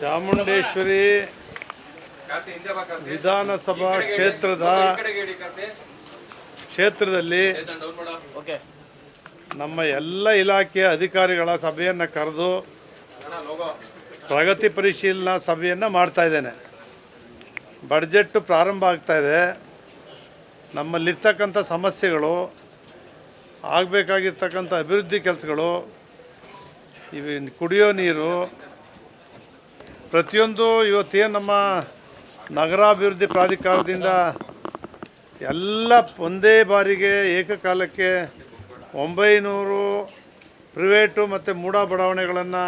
ಚಾಮುಂಡೇಶ್ವರಿ ವಿಧಾನಸಭಾ ಕ್ಷೇತ್ರದ ಕ್ಷೇತ್ರದಲ್ಲಿ ನಮ್ಮ ಎಲ್ಲ ಇಲಾಖೆಯ ಅಧಿಕಾರಿಗಳ ಸಭೆಯನ್ನು ಕರೆದು ಪ್ರಗತಿ ಪರಿಶೀಲನಾ ಸಭೆಯನ್ನು ಮಾಡ್ತಾ ಇದ್ದೇನೆ. ಬಡ್ಜೆಟ್ಟು ಪ್ರಾರಂಭ ಆಗ್ತಾಯಿದೆ ನಮ್ಮಲ್ಲಿರ್ತಕ್ಕಂಥ ಸಮಸ್ಯೆಗಳು, ಆಗಬೇಕಾಗಿರ್ತಕ್ಕಂಥ ಅಭಿವೃದ್ಧಿ ಕೆಲಸಗಳು, ಇವು ಕುಡಿಯೋ ನೀರು, ಪ್ರತಿಯೊಂದು ಇವತ್ತೇನು ನಮ್ಮ ನಗರಾಭಿವೃದ್ಧಿ ಪ್ರಾಧಿಕಾರದಿಂದ ಎಲ್ಲ ಒಂದೇ ಬಾರಿಗೆ ಏಕಕಾಲಕ್ಕೆ ಒಂಬೈನೂರು ಪ್ರೈವೇಟು ಮತ್ತು ಮೂಡ ಬಡಾವಣೆಗಳನ್ನು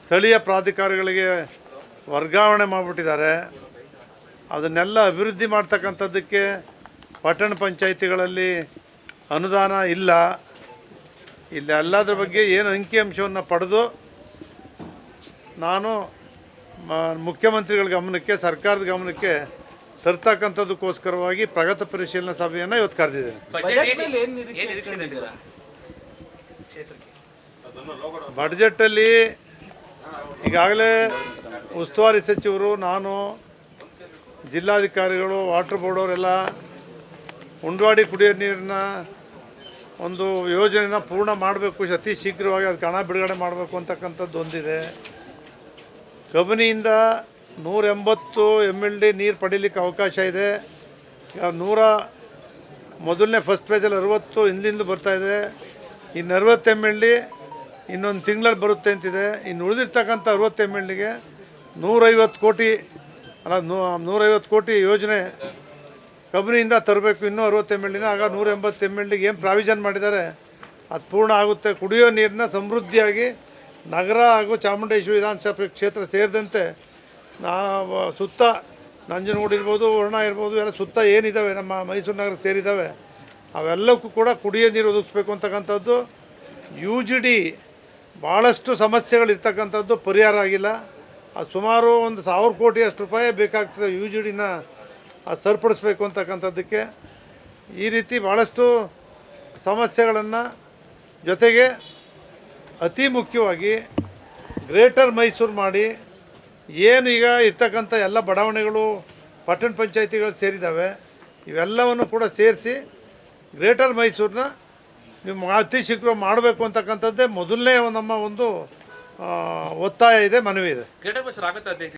ಸ್ಥಳೀಯ ಪ್ರಾಧಿಕಾರಗಳಿಗೆ ವರ್ಗಾವಣೆ ಮಾಡಿಬಿಟ್ಟಿದ್ದಾರೆ. ಅದನ್ನೆಲ್ಲ ಅಭಿವೃದ್ಧಿ ಮಾಡ್ತಕ್ಕಂಥದ್ದಕ್ಕೆ ಪಟ್ಟಣ ಪಂಚಾಯಿತಿಗಳಲ್ಲಿ ಅನುದಾನ ಇಲ್ಲ. ಇಲ್ಲಿ ಎಲ್ಲದ್ರ ಬಗ್ಗೆ ಏನು ಅಂಕಿಅಂಶವನ್ನು ಪಡೆದು ನಾನು ಮ- ಮುಖ್ಯಮಂತ್ರಿಗಳ ಗಮನಕ್ಕೆ ಸರ್ಕಾರದ ಗಮನಕ್ಕೆ ತರ್ತಕ್ಕಂಥದ್ದಕ್ಕೋಸ್ಕರವಾಗಿ ಪ್ರಗತಿ ಪರಿಶೀಲನಾ ಸಭೆಯನ್ನು ಇವತ್ತು ಕರೆದಿದ್ದೇನೆ. ಬಡ್ಜೆಟಲ್ಲಿ ಈಗಾಗಲೇ ಉಸ್ತುವಾರಿ ಸಚಿವರು ನಾನು ಜಿಲ್ಲಾಧಿಕಾರಿಗಳು ವಾಟರ್ ಬೋರ್ಡ್ ಅವರೆಲ್ಲ ಉಂಡವಾಡಿ ಕುಡಿಯೋ ನೀರಿನ ಒಂದು ಯೋಜನೆನ ಪೂರ್ಣ ಮಾಡಬೇಕು, ಅತಿ ಶೀಘ್ರವಾಗಿ ಅದಕ್ಕೆ ಹಣ ಬಿಡುಗಡೆ ಮಾಡಬೇಕು ಅಂತಕ್ಕಂಥದ್ದು ಒಂದಿದೆ. ಕಬಿನಿಯಿಂದ ನೂರ ಎಂಬತ್ತು ಎಂ ಎಲ್ ಡಿ ನೀರು ಪಡೀಲಿಕ್ಕೆ ಅವಕಾಶ ಇದೆ. ನೂರ ಮೊದಲನೇ ಫಸ್ಟ್ ಫೇಜಲ್ಲಿ ಅರವತ್ತು ಹಿಂದಿಂದ ಬರ್ತಾ ಇದೆ. ಇನ್ನು ಅರವತ್ತು ಎಂ ಎಲ್ ಡಿ ಇನ್ನೊಂದು ತಿಂಗಳಲ್ಲಿ ಬರುತ್ತೆ ಅಂತಿದೆ. ಇನ್ನು ಉಳಿದಿರ್ತಕ್ಕಂಥ ಅರವತ್ತು ಎಂ ಎಲ್ ಡಿಗೆ ನೂರೈವತ್ತು ಕೋಟಿ, ಅಲ್ಲ ನೂ ನೂರೈವತ್ತು ಕೋಟಿ ಯೋಜನೆ ಕಬಿನಿಯಿಂದ ತರಬೇಕು, ಇನ್ನೂ ಅರವತ್ತು ಎಂ ಆಗ ನೂರ ಎಂಬತ್ತು ಎಂ ಎಳ್ಳಿಗೆ ಏನು ಪ್ರಾವಿಷನ್ ಮಾಡಿದ್ದಾರೆ? ಅದು ಪೂರ್ಣ ಆಗುತ್ತೆ. ಕುಡಿಯೋ ನೀರನ್ನ ಸಮೃದ್ಧಿಯಾಗಿ ನಗರ ಹಾಗೂ ಚಾಮುಂಡೇಶ್ವರಿ ವಿಧಾನಸಭೆ ಕ್ಷೇತ್ರ ಸೇರಿದಂತೆ ನಾ ಸುತ್ತ ನಂಜನಗೂಡು ಇರ್ಬೋದು ವರ್ಣ ಇರ್ಬೋದು, ಎಲ್ಲ ಸುತ್ತ ಏನಿದ್ದಾವೆ ನಮ್ಮ ಮೈಸೂರು ನಗರ ಸೇರಿದ್ದಾವೆ ಅವೆಲ್ಲಕ್ಕೂ ಕೂಡ ಕುಡಿಯೋ ನೀರು ಒದಗಿಸ್ಬೇಕು ಅಂತಕ್ಕಂಥದ್ದು. ಯು ಜಿ ಡಿ ಭಾಳಷ್ಟು ಸಮಸ್ಯೆಗಳಿರ್ತಕ್ಕಂಥದ್ದು ಪರಿಹಾರ ಆಗಿಲ್ಲ. ಅದು ಸುಮಾರು ಒಂದು ಸಾವಿರ ಕೋಟಿ ಅಷ್ಟು ರೂಪಾಯಿ ಬೇಕಾಗ್ತದೆ ಯು ಜಿ ಡಿನ ಅದು ಸರಿಪಡಿಸ್ಬೇಕು ಅಂತಕ್ಕಂಥದ್ದಕ್ಕೆ ಈ ರೀತಿ ಭಾಳಷ್ಟು ಸಮಸ್ಯೆಗಳನ್ನು ಜೊತೆಗೆ ಅತಿ ಮುಖ್ಯವಾಗಿ ಗ್ರೇಟರ್ ಮೈಸೂರು ಮಾಡಿ ಏನು ಈಗ ಇರ್ತಕ್ಕಂಥ ಎಲ್ಲ ಬಡಾವಣೆಗಳು, ಪಟ್ಟಣ ಪಂಚಾಯಿತಿಗಳು ಸೇರಿದ್ದಾವೆ, ಇವೆಲ್ಲವನ್ನು ಕೂಡ ಸೇರಿಸಿ ಗ್ರೇಟರ್ ಮೈಸೂರನ್ನ ನಿಮ್ಮ ಅತಿ ಶೀಘ್ರ ಮಾಡಬೇಕು ಅಂತಕ್ಕಂಥದ್ದೇ ಮೊದಲನೇ ನಮ್ಮ ಒಂದು ಒತ್ತಾಯ ಇದೆ, ಮನವಿ ಇದೆ.